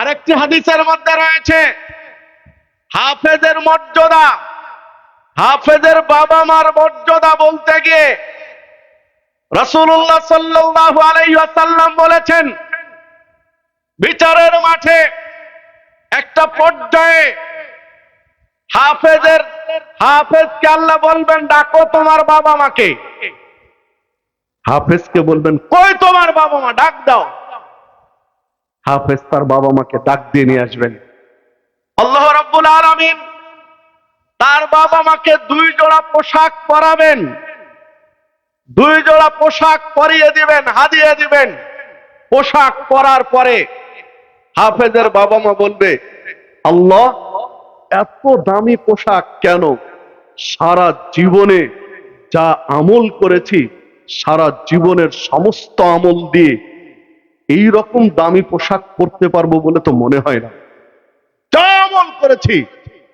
আরেকটি হাদিসের মধ্যে রয়েছে, হাফেজের মর্যাদা, হাফেজের বাবা মার মর্যাদা বলতে গিয়ে রসুল্লাহ সাল্লাল্লাহু আলাইহি ওয়াসাল্লাম বলেছেন, বিচারের মাঠে একটা পর্যায়ে হাফেজের, হাফেজকে আল্লাহ বলবেন, ডাকো তোমার বাবা মাকে। হাফেজকে বলবেন, কই তোমার বাবা মা? ডাক দাও। হাফেজ তার বাবা মাকে ডাক দিয়ে নিয়ে আসবেন। আল্লাহ রাব্বুল আলামিন তার বাবা মাকে দুই জোড়া পোশাক পরাবেন। দুই জোড়া পোশাক পরিয়ে দিবেন, হাদিয়ে দিবেন। পোশাক পরার পরে হাফেজের বাবা মা বলবে, আল্লাহ, এত দামি পোশাক কেন? সারা জীবনে যা আমল করেছি, সারা জীবনের সমস্ত আমল দিয়ে এই রকম দামি পোশাক পরতে পারব বলে তো মনে হয় না। যা আমল করেছি,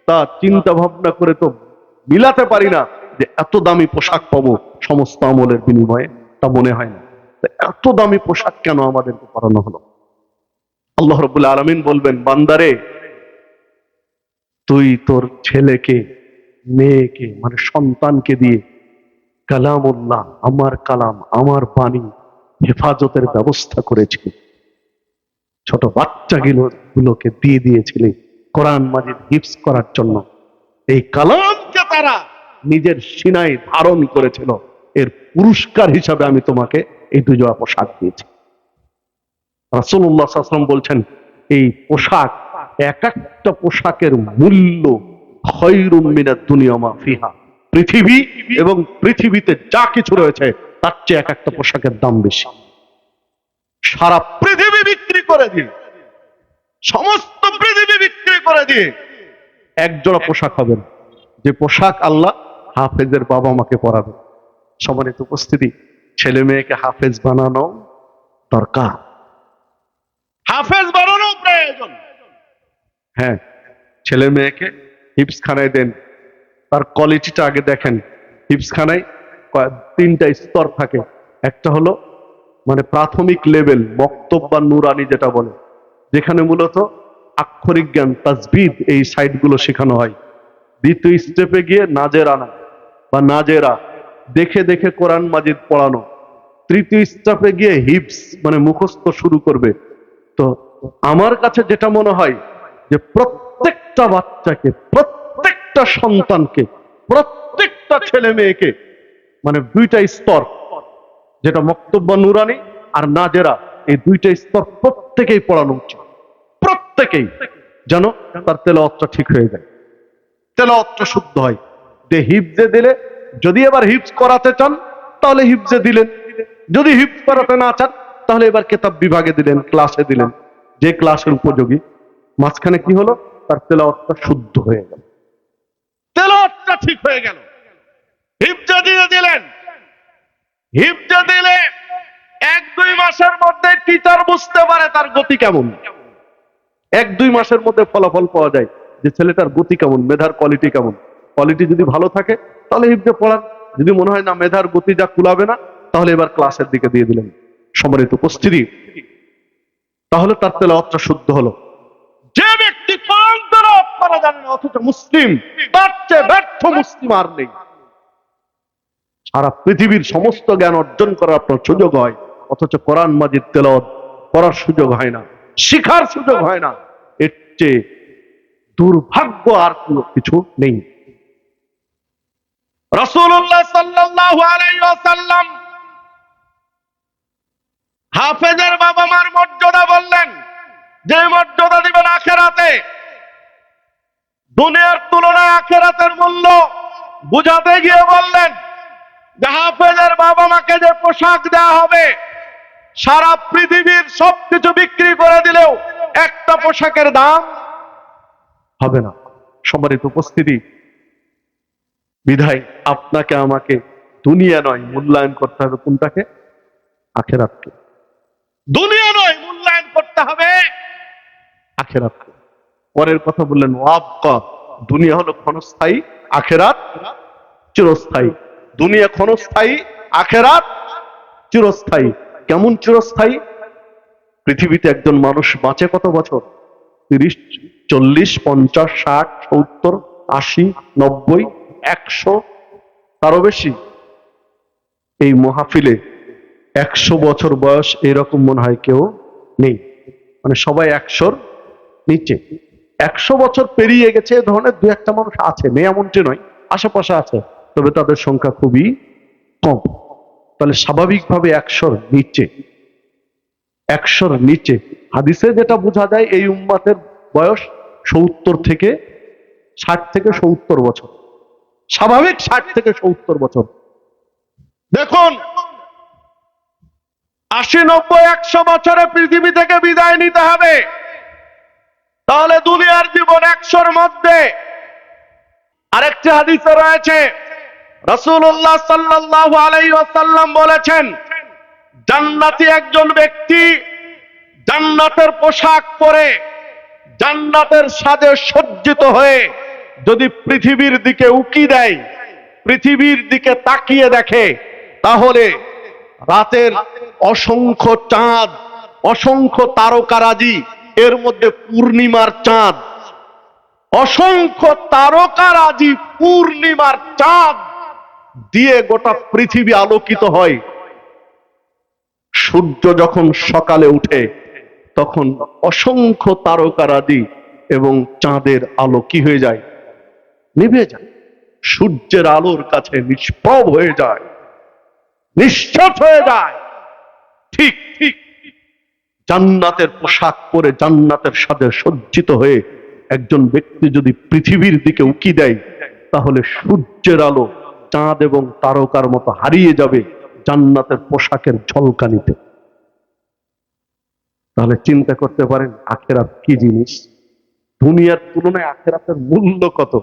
তা চিন্তা ভাবনা করে তো মিলাতে পারি না যে এত দামি পোশাক পাবো সমস্ত আমলের বিনিময়ে, তা মনে হয় না। এত দামি পোশাক কেন আমাদেরকে পরানো হলো? আল্লাহ রবুল্লা আলমিন বলবেন, বান্দারে, তুই তোর ছেলেকে, মেয়েকে মানে সন্তানকে দিয়ে কালামুল্লাহ, আমার কালাম, আমার বাণী হেফাজতের ব্যবস্থা করেছিল। ছোট বাচ্চাগুলো গুলোকে দিয়ে দিয়েছিলে কোরআন মাজিদ হিপস করার জন্য। এই কালামকে তারা নিজের সিনায় ধারণ করেছিল। এর পুরস্কার হিসাবে আমি তোমাকে এই দুজোড়া পোশাক দিয়েছি। আলাইহি ওয়াসাল্লাম বলছেন, এই পোশাক এক একটা পোশাকের মূল্য খৈরুম মিনাদ দুনিয়া ফিহা। পৃথিবী এবং পৃথিবীতে যা কিছু রয়েছে তার চেয়ে এক একটা পোশাকের দাম বেশি। সারা পৃথিবী বিক্রি করে দিয়ে সমস্ত পৃথিবী বিক্রি করে দিয়ে একজোড়া পোশাক হবে না। যে পোশাক আল্লাহ হাফেজের বাবা মাকে পরাবে। সমানিত উপস্থিতি, ছেলে মেয়েকে হাফেজ বানানো দরকার। হাফেজ বানানো প্রয়োজন। হ্যাঁ ছেলে মেয়েকে হিপস খানায় দেন। তার কোয়ালিটিটা আগে দেখেন। হিপস খানায় তিনটা স্তর থাকে। একটা হলো মানে প্রাথমিক লেভেল বক্তব্য বা নুরানি যেটা বলে, যেখানে মূলত আক্ষরিক জ্ঞান তাজবিদ এই সাইটগুলো শেখানো হয়। দ্বিতীয় স্টেপে গিয়ে নাজের আনা বা নাজেরা, দেখে দেখে কোরআন মাজিদ পড়ানো। তৃতীয় স্টেপে গিয়ে হিপস মানে মুখস্থ শুরু করবে। তো আমার কাছে যেটা মনে হয় যে প্রত্যেকটা বাচ্চাকে, প্রত্যেকটা সন্তানকে, প্রত্যেকটা ছেলে মেয়েকে মানে দুইটা স্তর, যেটা বক্তব্য নুরানি আর নাজেরা, এই দুইটা স্তর প্রত্যেকেই পড়ানো উচিত। প্রত্যেকেই যেন তার তেলাওয়াতটা ঠিক হয়ে যায়। তেলাওয়াতটা শুদ্ধ হয়। যে হিপজে দিলে, যদি এবার হিপস করাতে চান, তাহলে হিপজে দিলেন। যদি হিপস করাতে না চান, তাহলে এবার কেতাব বিভাগে দিলেন, ক্লাসে দিলেন। যে ক্লাসের উপযোগী, মাঝখানে কি হলো? তার তেল তেলাওয়াতটা শুদ্ধ হয়ে গেল। তেল তেলাওয়াতটা ঠিক হয়ে গেল। হিপজে দিয়ে দিলেন। হিপজে দিলে এক দুই মাসের মধ্যে টিচার বুঝতে পারে তার গতি কেমন। এক দুই মাসের মধ্যে ফলাফল পাওয়া যায় যে ছেলেটার গতি কেমন, মেধার কোয়ালিটি কেমন। কোয়ালিটি যদি ভালো থাকে, তাহলে হিপজে পড়ান। যদি মনে হয় না মেধার গতি যা কুলাবে না, তাহলে এবার ক্লাসের দিকে দিয়ে দিলেন। সম্মানিত উপস্থিতি, তাহলে তার তেলাওয়াতটা শুদ্ধ হলো। যে ব্যক্তি কোরআন তেলাওয়াত করা জানে না, অথচ মুসলিম, তার চেয়ে ব্যর্থ মুসলিম আর নেই। সারা পৃথিবীর সমস্ত জ্ঞান অর্জন করার আপনার সুযোগ হয়। অথচ কোরআন মাজিদ তেলাওয়াত করার সুযোগ হয় না, শিখার সুযোগ হয় না। এর চেয়ে দুর্ভাগ্য আর কোনো কিছু নেই। হাফেজের বাবা মার মর্যাদা বললেন, যে মর্যাদা দিবেন আখেরাতে, দুনিয়ার তুলনায় আখেরাতের মূল্য বুঝাতে গিয়ে বললেন হাফেজের বাবা মাকে যে পোশাক দেওয়া হবে, সারা পৃথিবীর সবকিছু বিক্রি করে দিলেও একটা পোশাকের দাম হবে না। সম্মানিত উপস্থিতি, বিধায় আপনাকে, আমাকে দুনিয়া নয়, মূল্যায়ন করতে হবে কোনটাকে? আখেরাতকে। দুনিয়া নয়, মূল্যায়ন করতে হবে আখেরাতকে। পরের কথা বললেন, ওয়াবকা, দুনিয়া হলো ক্ষণস্থায়ী, আখেরাত চিরস্থায়ী। দুনিয়া ক্ষণস্থায়ী, আখেরাত চিরস্থায়ী। কেমন চিরস্থায়ী? পৃথিবীতে একজন মানুষ বাঁচে কত বছর? তিরিশ, চল্লিশ, পঞ্চাশ, ষাট, সত্তর, আশি, নব্বই, একশো, তারও বেশি। এই মহাফিলে একশো বছর বয়স এরকম মনে হয় কেউ নেই। মানে সবাই একশোর নিচে। একশো বছর পেরিয়ে গেছে, এ ধরনের দু একটা মানুষ আছে নেই এমনটি নয়, আশেপাশে আছে। তবে তাদের সংখ্যা খুবই কম। তাহলে স্বাভাবিকভাবে একশোর নিচে একশোর নিচে। হাদিসে যেটা বোঝা যায়, এই উম্মাতের বয়স সত্তর থেকে ষাট থেকে সত্তর বছর। স্বাভাবিক ষাট থেকে সত্তর বছর। দেখুন, আশি, নব্বই, একশো বছরে পৃথিবী থেকে বিদায় নিতে হবে। তাহলে দুনিয়ার জীবন একশোর মধ্যে। আরেকটি হাদিসে রয়েছে রসুল্লাহ সাল্লাহ আলাই ওয়াসাল্লাম বলেছেন, জান্নাতি একজন ব্যক্তি জান্নাতের পোশাক পরে জান্নাতের সাজে সজ্জিত হয়ে যদি পৃথিবীর দিকে উকি দেয়, পৃথিবীর দিকে তাকিয়ে দেখে, তাহলে রাতের অসংখ্য চাঁদ, অসংখ্য তারকারাজি, এর মধ্যে পূর্ণিমার চাঁদ, অসংখ্য তারকারাজি, পূর্ণিমার চাঁদ দিয়ে গোটা পৃথিবী আলোকিত হয়। সূর্য যখন সকালে উঠে, তখন অসংখ্য তারকারাদি এবং চাঁদের আলো কি হয়ে যায়? নিভে যায়। সূর্যের আলোর কাছে নিষ্প্রভ হয়ে যায়। নিশ্চট হয়ে যায়। ঠিক ঠিক। জান্নাতের পোশাক পরে জান্নাতের সাথে সজ্জিত হয়ে একজন ব্যক্তি যদি পৃথিবীর দিকে উকি দেয়, তাহলে সূর্যের আলো চাঁদ এবং তারকার মতো হারিয়ে যাবে জান্নাতের পোশাকের ঝলকানিতে। তাহলে চিন্তা করতে পারেন, আখেরাত কি জিনিস? দুনিয়ার তুলনায় আখেরাতের মূল্য কত?